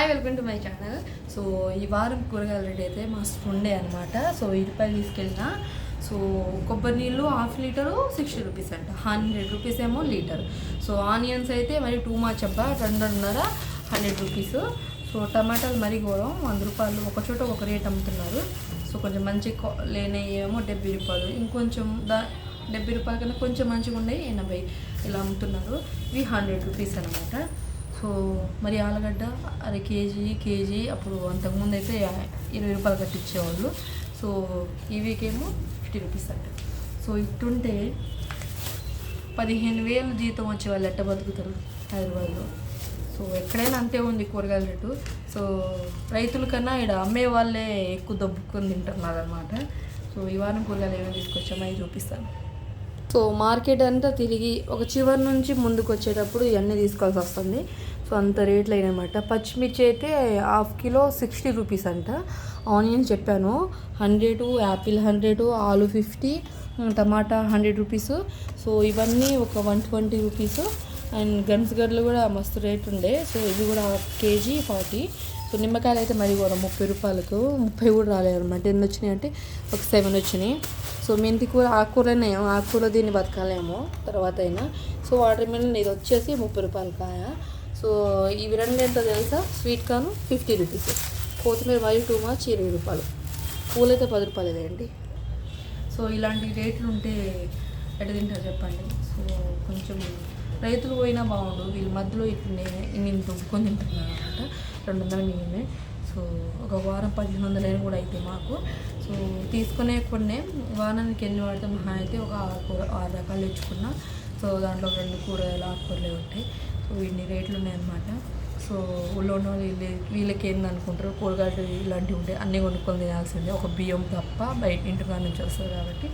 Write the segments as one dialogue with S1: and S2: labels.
S1: Hi welcome to my channel so ఈ వారం కూరగాయల రేట్ అయితే మస్తు ఉండే అనమాట సో ఈ రూపాయలు తీసుకెళ్ళిన. సో కొబ్బరి నీళ్ళు హాఫ్ లీటరు సిక్స్టీ రూపీస్ అంట. హండ్రెడ్ రూపీస్ ఏమో లీటర్. సో ఆనియన్స్ అయితే మరి టూ మచ్ అబ్బా రెండున్నర హండ్రెడ్ రూపీస్. సో టమాటాలు మరీ ఘోరం. వంద రూపాయలు ఒక చోట ఒక రేట్ అమ్ముతున్నారు. సో కొంచెం మంచి లేనేమో డెబ్బై రూపాయలు. ఇంకొంచెం దా డెబ్బై రూపాయల కన్నా కొంచెం మంచిగా ఉన్నాయి ఎనభై ఇలా అమ్ముతున్నారు. ఇవి హండ్రెడ్ రూపీస్ అనమాట సో మరి ఆలుగడ్డ అర కేజీ కేజీ అప్పుడు అంతకుముందు అయితే ఇరవై రూపాయలు కట్టించేవాళ్ళు. సో ఈ వీకేమో ఫిఫ్టీ రూపీస్ అంట. సో ఇట్టుంటే పదిహేను వేలు జీతం వచ్చే వాళ్ళు ఎట్ట బతుకుతారు హైదరాబాద్లో? సో ఎక్కడైనా అంతే ఉంది కూరగాయల రేటు. సో రైతుల కన్నా ఇక్కడ అమ్మే వాళ్ళే ఎక్కువ దబ్బుకొని తింటున్నారు అనమాట సో ఈ వారం కూరగాయలు ఏమైనా తీసుకొచ్చామో అవి చూపిస్తాను. సో మార్కెట్ అంతా తిరిగి ఒక చివరి నుంచి ముందుకు వచ్చేటప్పుడు ఇవన్నీ తీసుకోవాల్సి వస్తుంది. సో అంత రేట్లు అయినమాట పచ్చిమిర్చి అయితే హాఫ్ కిలో సిక్స్టీ రూపీస్ అంట. ఆనియన్స్ చెప్పాను. హండ్రెడ్ యాపిల్ హండ్రెడ్ ఆలు ఫిఫ్టీ టమాటా హండ్రెడ్ రూపీస్. సో ఇవన్నీ ఒక వన్ ట్వంటీ రూపీస్. అండ్ గన్స్ గడ్డలు కూడా మస్తు రేట్ ఉండే సో ఇది కూడా కేజీ ఫార్టీ. సో నిమ్మకాయలు అయితే మరి కూడా ముప్పై రూపాయలకు ముప్పై కూడా రాలేదు అనమాట ఎన్ని వచ్చినాయి అంటే ఒక సెవెన్ వచ్చినాయి. సో మెంతి కూర ఆకుకూరనే ఆకుకూర దీన్ని బతకాలేమో తర్వాత అయినా సో వాటర్ మిలన్ ఇది వచ్చేసి ముప్పై రూపాయల కాయ. సో ఇవి రెండు ఎంత తెలుసా? Sweet corn fifty rupees. కొత్తిమీర వై టూ మార్చ్ ఇరవై రూపాయలు. పూలైతే పది రూపాయలు అండి సో ఇలాంటి రేట్లు ఉంటే ఎట తింటారు చెప్పండి? సో కొంచెం రైతులు పోయినా బాగుండు. వీళ్ళ మధ్యలో ఇట్లనే ఇన్ని దుబ్బుకొని తింటున్నారు అనమాట రెండు వందల మినిమే సో ఒక వారం పదిహేను వందలు అయినా కూడా అయితే మాకు. సో తీసుకునే కొన్ని వారానికి ఎన్ని వాడితే మహా అయితే ఒక ఆరు కూర ఆరు రకాలు తెచ్చుకున్నా. సో దాంట్లో రెండు కూరగాయలు ఆకుకూరలే ఉంటాయి. సో ఇన్ని రేట్లు ఉన్నాయన్నమాట సో ఊళ్ళో ఉన్న వాళ్ళు వీళ్ళకి ఏంది అనుకుంటారు? కూరగాయలు ఇలాంటివి ఉంటాయి అన్నీ కొనుక్కొని తినాల్సిందే. ఒక బియ్యం తప్ప బయట ఇంటికాడ నుంచి వస్తుంది కాబట్టి.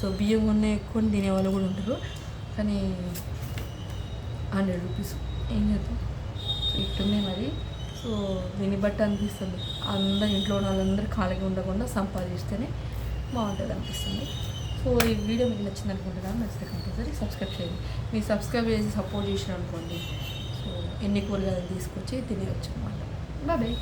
S1: సో బియ్యం కొన్న ఎక్కువ తినేవాళ్ళు కూడా ఉంటారు. కానీ హండ్రెడ్ రూపీస్. ఏం చేద్దాం? ఇట్టున్నాయి మరి. సో దీన్ని బట్టి అనిపిస్తుంది. అందరు ఇంట్లో ఉన్న వాళ్ళందరూ ఖాళీగా ఉండకుండా సంపాదిస్తేనే బాగుంటుంది అనిపిస్తుంది. సో ఈ వీడియో మీకు నచ్చింది అనుకుంటున్నాను నచ్చితే కంపల్సరీ సబ్స్క్రైబ్ చేయండి. మీరు సబ్స్క్రైబ్ చేసి సపోర్ట్ చేసిన అనుకోండి సో ఎన్ని కూరగాయలు తీసుకొచ్చి తినేయచ్చు అనమాట బాయ్